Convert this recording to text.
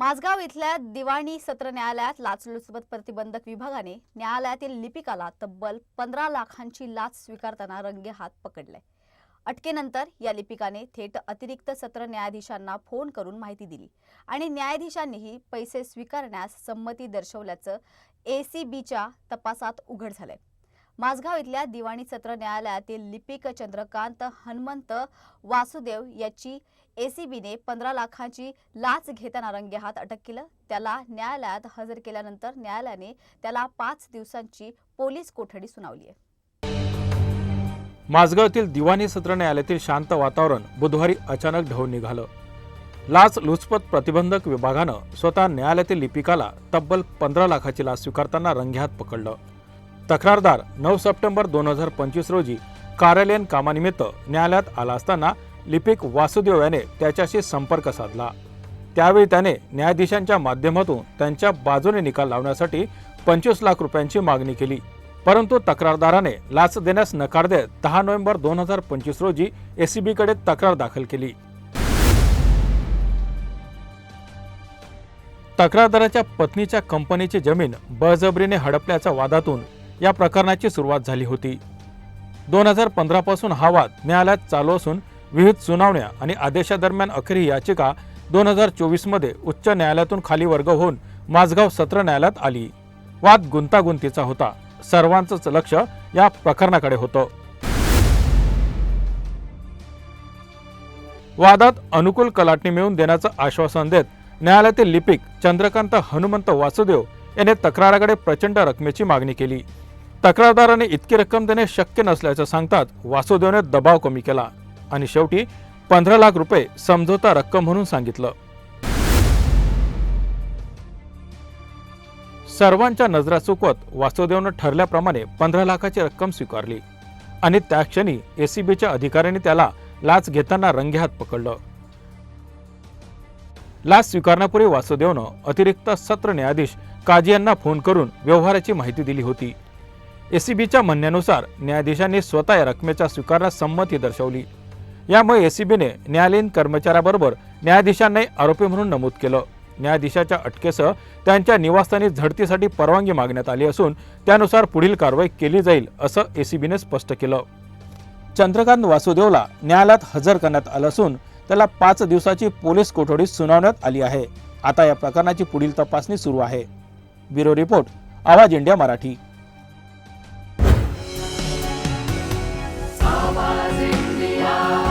माझगाव इथल्या दिवाणी सत्र न्यायालयात लाचलुचपत प्रतिबंधक विभागाने न्यायालयातील लिपिकाला तब्बल पंधरा लाखांची लाच स्वीकारताना रंगे हात पकडले. अटकेनंतर या लिपिकाने थेट अतिरिक्त सत्र न्यायाधीशांना फोन करून माहिती दिली आणि न्यायाधीशांनीही पैसे स्वीकारण्यास संमती दर्शवल्याचं एसीबीच्या तपासात उघड झालंय. माझगाव इथल्या दिवाणी सत्र न्यायालयातील लिपिक चंद्रकांत हनुमंत वासुदेव याची एसीबीने पंधरा लाखांची लाच घेताना रंगेहात अटक केलं. त्याला न्यायालयात हजर केल्यानंतर न्यायालयाने त्याला पाच दिवसांची पोलीस कोठडी सुनावली आहे. माझगावातील दिवाणी सत्र न्यायालयातील शांत वातावरण बुधवारी अचानक ढवून निघालं. लाच लुचपत प्रतिबंधक विभागानं स्वतः न्यायालयातील लिपिकाला तब्बल पंधरा लाखाची लाच स्वीकारताना रंगेहात पकडलं. तक्रारदार नऊ सप्टेंबर दोन हजार पंचवीस रोजी कार्यालयीन कामानिमित्त न्यायालयात आला असताना लिपिक वासुदेव याने त्याच्याशी संपर्क साधला. त्यावेळी त्याने न्यायाधीशांच्या माध्यमातून त्यांच्या बाजूने निकाल लावण्यासाठी पंचवीस लाख रुपयांची मागणी केली. परंतु तक्रारदाराने लाच देण्यास नकार देत दहा नोव्हेंबर दोन हजार पंचवीस रोजी एसीबीकडे तक्रार दाखल केली. तक्रारदाराच्या पत्नीच्या कंपनीची जमीन बळजबरीने हडपल्याच्या वादातून या प्रकरणाची सुरुवात झाली होती. दोन हजार पंधरापासून हा वाद न्यायालयात चालू असून विविध सुनावण्या आणि आदेशादरम्यान अखेर ही याचिका दोन हजार चोवीसमध्ये उच्च न्यायालयातून खाली वर्ग होऊन माझगाव सत्र न्यायालयात आली. वाद गुंतागुंतीचा होता. सर्वांचंच लक्ष या प्रकरणाकडे होतं. वादात अनुकूल कलाटणी मिळवून देण्याचं आश्वासन देत न्यायालयातील लिपिक चंद्रकांत हनुमंत वासुदेव याने तक्राराकडे प्रचंड रकमेची मागणी केली. तक्रारदाराने इतकी रक्कम देणे शक्य नसल्याचं सांगतात वासुदेवने दबाव कमी केला. आणि शेवटी पंधरा लाख रुपये समझोता रक्कम म्हणून सांगितलं. सर्वांच्या नजरा चुकवत वासुदेवनं ठरल्याप्रमाणे पंधरा लाखाची रक्कम स्वीकारली. आणि त्या क्षणी एसीबीच्या अधिकाऱ्यांनी त्याला लाच घेताना रंगेहात पकडलं. लाच स्वीकारण्यापूर्वी वासुदेवनं अतिरिक्त सत्र न्यायाधीश काजी यांना फोन करून व्यवहाराची माहिती दिली होती. एसीबीच्या म्हणण्यानुसार न्यायाधीशांनी स्वतः या रकमेच्या स्वीकारण्यास संमती दर्शवली. यामुळे एसीबीने न्यायालयीन कर्मचाऱ्याबरोबर न्यायाधीशांनाही आरोपी म्हणून नमूद केलं. न्यायाधीशाच्या अटकेसह त्यांच्या निवासस्थानी झडतीसाठी परवानगी मागण्यात आली असून त्यानुसार पुढील कारवाई केली जाईल असं एसीबीने स्पष्ट केलं. चंद्रकांत वासुदेवला न्यायालयात हजर करण्यात आलं असून त्याला पाच दिवसाची पोलीस कोठडी सुनावण्यात आली आहे. आता या प्रकरणाची पुढील तपासणी सुरू आहे. Bureau report Awaaz India Marathi. Awaaz India.